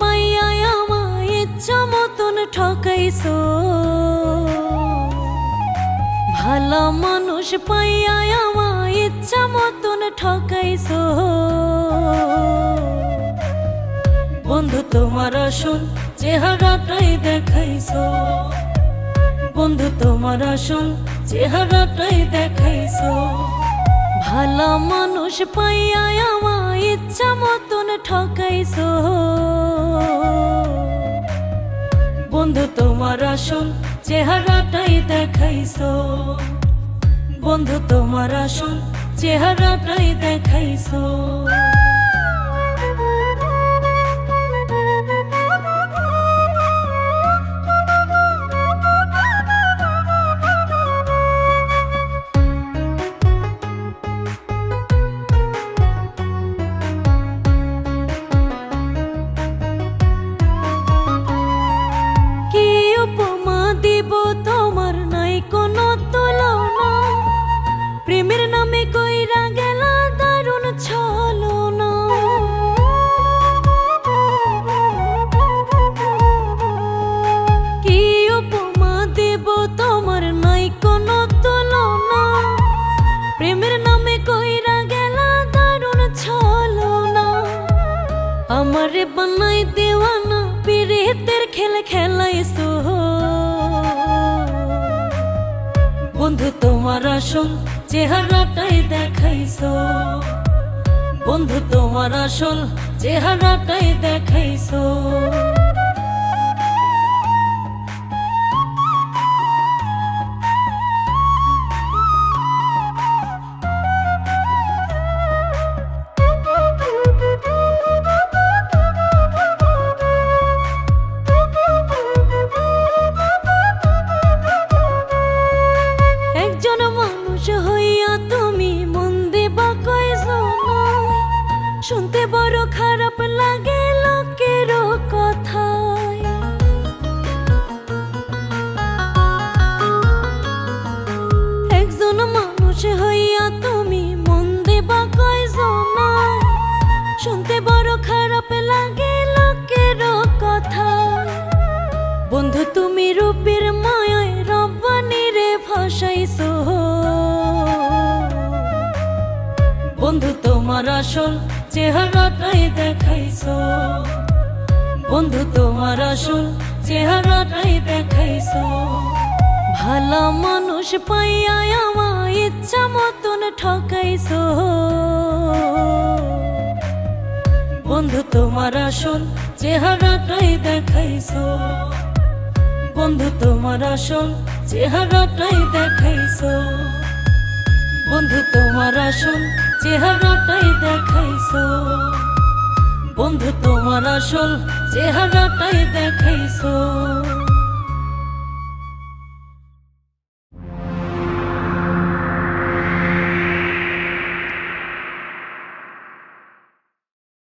পাইয়া আমায় ইচ্ছা মতন ঠকাইছো। ভালো মানুষ পাইয়া আমায় ইচ্ছা মতন ঠকাইছো। বন্ধু, তোমার আসল চেহারাটাই দেখাইছো। বন্ধু, তোমার আসল চেহারাটাই দেখাইছো। ভালো মানুষ পাইয়া আমায় ইচ্ছা মতন ঠকাইছো। তোমার আসল চেহারাটাই দেখাইছো। বন্ধু তোমার আসল চেহারাটাই দেখাইছো। আমারে বানাই দেওয়ানা পিরিতের খেলে খেলাইছো বন্ধু, তোমার আসন চেহারাটাই দেখাইছো। বন্ধু, তোমার আসল চেহারাটাই দেখাইছো। বন্ধু, তুমি রূপের মায়ায় রব্বানি ভাসাইছো। বন্ধু, তোমার আসল চেহারাটাই দেখাইছো। বন্ধু, তোমার আসল চেহারাটাই দেখাইছো। ভালো মানুষ পাইয়া আমায় ইচ্ছা মতন ঠকাইছো। বন্ধু, তোমার আসল চেহারাটাই দেখাইছো। বন্ধু, তোমার আসল চেহারাটাই দেখাইছো। বন্ধু, তোমার আসল চেহারাটাই দেখাইছো। বন্ধু, তোমার আসল চেহারাটাই দেখাইছো।